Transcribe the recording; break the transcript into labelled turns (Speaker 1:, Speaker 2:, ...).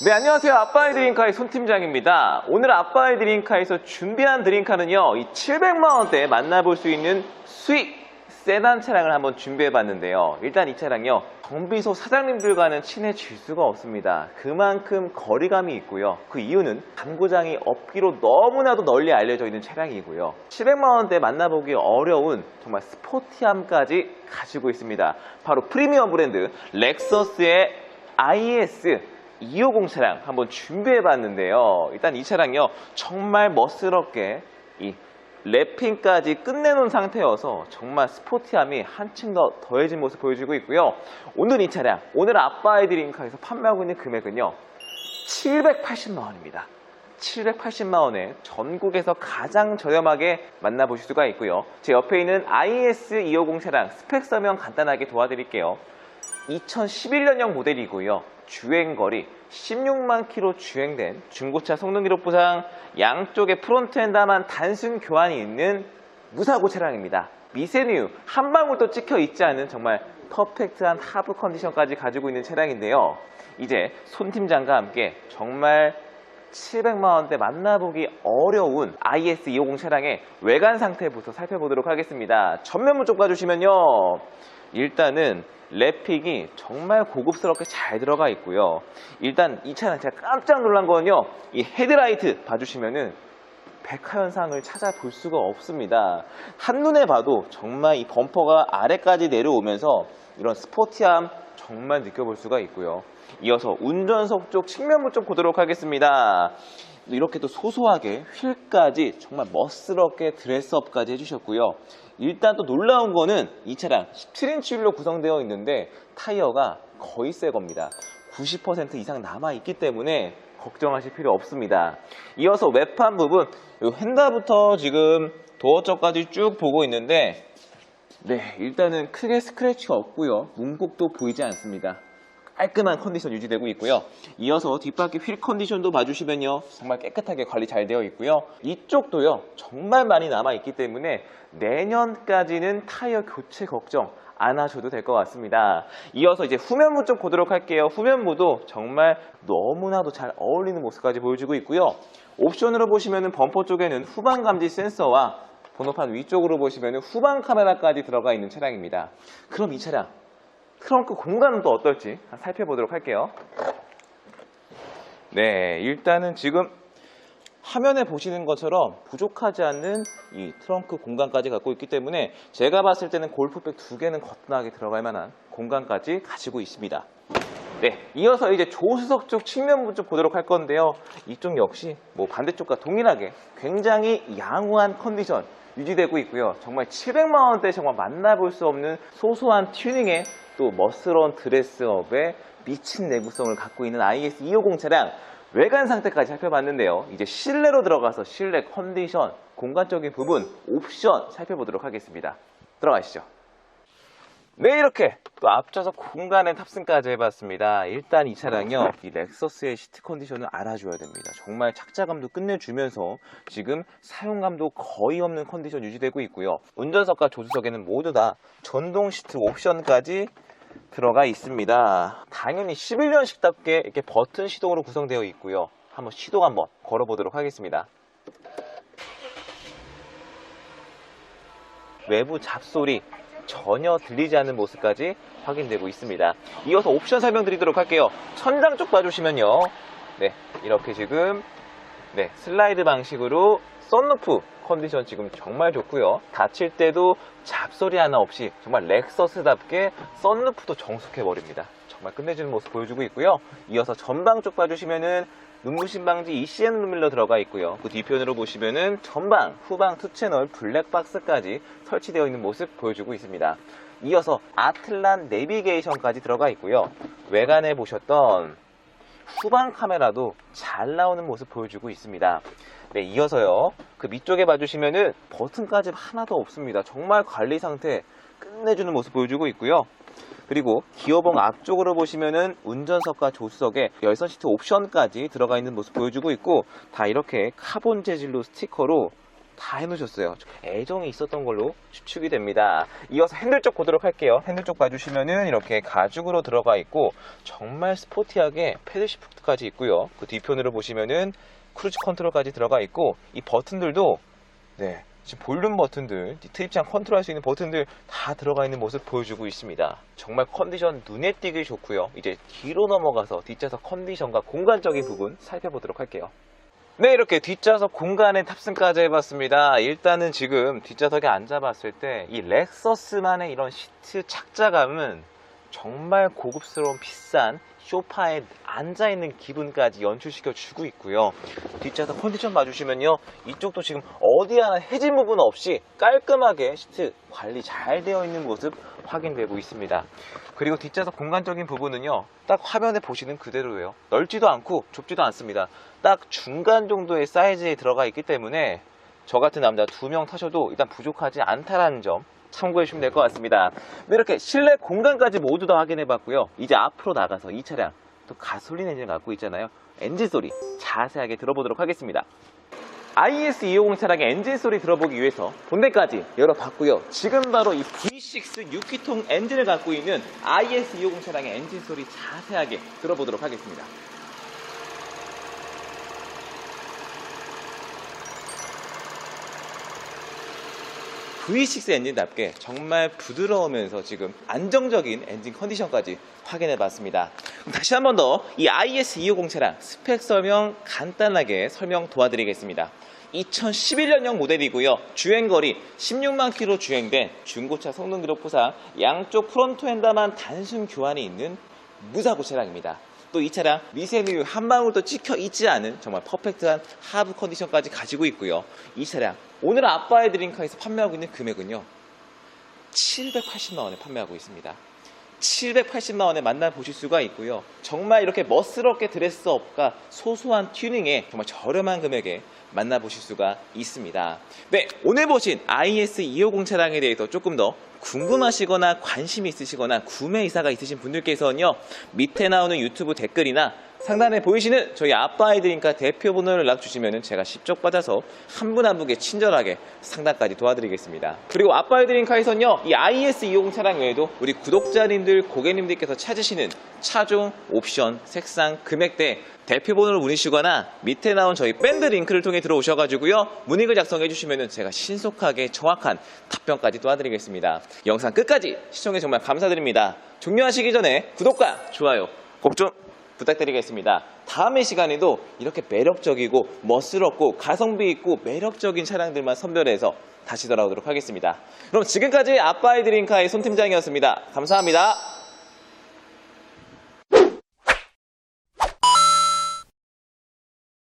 Speaker 1: 네, 안녕하세요. 아빠의 드림카의 손팀장입니다. 오늘 아빠의 드림카에서 준비한 드림카는요, 이 700만원대에 만나볼 수 있는 수익 세단 차량을 한번 준비해 봤는데요. 일단 이 차량요, 정비소 사장님들과는 친해질 수가 없습니다. 그만큼 거리감이 있고요. 그 이유는 담고장이 없기로 너무나도 널리 알려져 있는 차량이고요. 700만원대에 만나보기 어려운 정말 스포티함까지 가지고 있습니다. 바로 프리미엄 브랜드 렉서스의 IS 250 차량 한번 준비해 봤는데요. 일단 이 차량요 정말 멋스럽게 이 랩핑까지 끝내놓은 상태여서 정말 스포티함이 한층 더 더해진 모습 보여주고 있고요. 오늘 이 차량, 오늘 아빠의 드림카에서 판매하고 있는 금액은요 780만 원입니다. 780만 원에 전국에서 가장 저렴하게 만나보실 수가 있고요. 제 옆에 있는 IS 250 차량 스펙 설명 간단하게 도와드릴게요. 2011년형 모델이고요. 주행거리 16만 킬로 주행된 중고차 성능 기록 보상 양쪽에 프론트 엔다만 단순 교환이 있는 무사고 차량입니다. 미세뉴 한 방울도 찍혀 있지 않은 정말 퍼펙트한 하부 컨디션까지 가지고 있는 차량인데요. 이제 손 팀장과 함께 정말 700만 원대 만나보기 어려운 IS 250 차량의 외관 상태부터 살펴보도록 하겠습니다. 전면부 쪽 봐주시면요. 일단은 랩픽이 정말 고급스럽게 잘 들어가 있고요. 일단 이 차량 제가 깜짝 놀란 거는요. 이 헤드라이트 봐주시면은 백화현상을 찾아볼 수가 없습니다. 한눈에 봐도 정말 이 범퍼가 아래까지 내려오면서 이런 스포티함 정말 느껴볼 수가 있고요. 이어서 운전석 쪽 측면부 쪽 보도록 하겠습니다. 이렇게 또 소소하게 휠까지 정말 멋스럽게 드레스업까지 해주셨고요. 일단 또 놀라운 거는 이 차량 17인치 휠로 구성되어 있는데 타이어가 거의 새 겁니다. 90% 이상 남아있기 때문에 걱정하실 필요 없습니다. 이어서 외판 부분, 이 핸다부터 지금 도어 쪽까지 쭉 보고 있는데 네, 일단은 크게 스크래치가 없고요. 문콕도 보이지 않습니다. 깔끔한 컨디션 유지되고 있고요. 이어서 뒷바퀴 휠 컨디션도 봐주시면요. 정말 깨끗하게 관리 잘 되어 있고요. 이쪽도요. 정말 많이 남아있기 때문에 내년까지는 타이어 교체 걱정 안 하셔도 될 것 같습니다. 이어서 이제 후면부 쪽 보도록 할게요. 후면부도 정말 너무나도 잘 어울리는 모습까지 보여주고 있고요. 옵션으로 보시면은 범퍼 쪽에는 후방 감지 센서와 번호판 위쪽으로 보시면은 후방 카메라까지 들어가 있는 차량입니다. 그럼 이 차량 트렁크 공간은 또 어떨지 살펴보도록 할게요. 네, 일단은 지금 화면에 보시는 것처럼 부족하지 않는 이 트렁크 공간까지 갖고 있기 때문에 제가 봤을 때는 골프백 두 개는 거뜬하게 들어갈 만한 공간까지 가지고 있습니다. 네, 이어서 이제 조수석 쪽 측면부 쪽 보도록 할 건데요. 이쪽 역시 뭐 반대쪽과 동일하게 굉장히 양호한 컨디션 유지되고 있고요. 정말 700만 원대 정말 만나볼 수 없는 소소한 튜닝에 또 멋스러운 드레스업에 미친 내구성을 갖고 있는 IS 250 차량 외관 상태까지 살펴봤는데요. 이제 실내로 들어가서 실내 컨디션, 공간적인 부분, 옵션 살펴보도록 하겠습니다. 들어가시죠. 네, 이렇게 또 앞서서 공간의 탑승까지 해봤습니다. 일단 이 차량요, 이 렉서스의 시트 컨디션을 알아줘야 됩니다. 정말 착자감도 끝내주면서 지금 사용감도 거의 없는 컨디션 유지되고 있고요. 운전석과 조수석에는 모두 다 전동 시트 옵션까지 들어가 있습니다. 당연히 11년식답게 이렇게 버튼 시동으로 구성되어 있고요. 한번 시동 한번 걸어보도록 하겠습니다. 외부 잡소리 전혀 들리지 않는 모습까지 확인되고 있습니다. 이어서 옵션 설명드리도록 할게요. 천장 쪽 봐주시면요. 네, 이렇게 지금 네, 슬라이드 방식으로 썬루프 컨디션 지금 정말 좋고요. 닫힐 때도 잡소리 하나 없이 정말 렉서스답게 썬루프도 정숙해 버립니다. 정말 끝내주는 모습 보여주고 있고요. 이어서 전방 쪽 봐주시면은 눈부신 방지 ECM 루밀러 들어가 있고요. 그 뒤편으로 보시면은 전방, 후방 투 채널 블랙박스까지 설치되어 있는 모습 보여주고 있습니다. 이어서 아틀란 내비게이션까지 들어가 있고요. 외관에 보셨던 후방 카메라도 잘 나오는 모습 보여주고 있습니다. 네, 이어서요. 그 밑쪽에 봐주시면은 버튼까지 하나도 없습니다. 정말 관리 상태 끝내주는 모습 보여주고 있고요. 그리고 기어봉 앞쪽으로 보시면은 운전석과 조수석에 열선 시트 옵션까지 들어가 있는 모습 보여주고 있고 다 이렇게 카본 재질로 스티커로 다 해놓으셨어요. 애정이 있었던 걸로 추측이 됩니다. 이어서 핸들 쪽 보도록 할게요. 핸들 쪽 봐주시면은 이렇게 가죽으로 들어가 있고 정말 스포티하게 패드 시프트까지 있고요. 그 뒤편으로 보시면은 크루즈 컨트롤까지 들어가 있고 이 버튼들도 네 볼륨 버튼들, 이 트립장 컨트롤 할 수 있는 버튼들 다 들어가 있는 모습 보여주고 있습니다. 정말 컨디션 눈에 띄기 좋고요. 이제 뒤로 넘어가서 뒷좌석 컨디션과 공간적인 부분 살펴보도록 할게요. 네, 이렇게 뒷좌석 공간에 탑승까지 해봤습니다. 일단은 지금 뒷좌석에 앉아봤을 때 이 렉서스만의 이런 시트 착자감은 정말 고급스러운 비싼 소파에 앉아있는 기분까지 연출시켜 주고 있고요. 뒷좌석 컨디션 봐주시면요. 이쪽도 지금 어디 하나 해진 부분 없이 깔끔하게 시트 관리 잘 되어 있는 모습 확인되고 있습니다. 그리고 뒷좌석 공간적인 부분은요. 딱 화면에 보시는 그대로예요. 넓지도 않고 좁지도 않습니다. 딱 중간 정도의 사이즈에 들어가 있기 때문에 저 같은 남자 두 명 타셔도 일단 부족하지 않다라는 점 참고해 주시면 될 것 같습니다. 네, 이렇게 실내 공간까지 모두 다 확인해 봤고요. 이제 앞으로 나가서 이 차량 또 가솔린 엔진을 갖고 있잖아요. 엔진 소리 자세하게 들어보도록 하겠습니다. IS 250 차량의 엔진 소리 들어보기 위해서 본넷까지 열어봤고요. 지금 바로 이 V6 6기통 엔진을 갖고 있는 IS 250 차량의 엔진 소리 자세하게 들어보도록 하겠습니다. V6 엔진답게 정말 부드러우면서 지금 안정적인 엔진 컨디션까지 확인해 봤습니다. 다시 한 번 더 이 IS 250 차량 스펙 설명 간단하게 설명 도와드리겠습니다. 2011년형 모델이고요. 주행거리 16만 킬로 주행된 중고차 성능 기록 부상 양쪽 프론트 휀다만 단순 교환이 있는 무사고 차량입니다. 또 이 차량 미세누유 한 방울도 찍혀 있지 않은 정말 퍼펙트한 하부 컨디션까지 가지고 있고요. 이 차량 오늘 아빠의 드림카에서 판매하고 있는 금액은요. 780만 원에 판매하고 있습니다. 780만 원에 만나보실 수가 있고요. 정말 이렇게 멋스럽게 드레스업과 소소한 튜닝에 정말 저렴한 금액에 만나보실 수가 있습니다. 네, 오늘 보신 IS 250 차량에 대해서 조금 더 궁금하시거나 관심이 있으시거나 구매 의사가 있으신 분들께서는요. 밑에 나오는 유튜브 댓글이나 상단에 보이시는 저희 드림카 대표 번호를 연락 주시면 제가 직접 받아서 한 분 한 분께 친절하게 상담까지 도와드리겠습니다. 그리고 아빠의 드림카에서는요, 이 IS 250 차량 외에도 우리 구독자님들, 고객님들께서 찾으시는 차종, 옵션, 색상, 금액대 대표 번호를 문의시거나 밑에 나온 저희 밴드 링크를 통해 들어오셔가지고요, 문의글 작성해 주시면 제가 신속하게 정확한 답변까지 도와드리겠습니다. 영상 끝까지 시청해 정말 감사드립니다. 종료하시기 전에 구독과 좋아요 꼭 좀 부탁드리겠습니다. 다음의 시간에도 이렇게 매력적이고 멋스럽고 가성비 있고 매력적인 차량들만 선별해서 다시 돌아오도록 하겠습니다. 그럼 지금까지 아빠의 드림카의 손 팀장이었습니다. 감사합니다.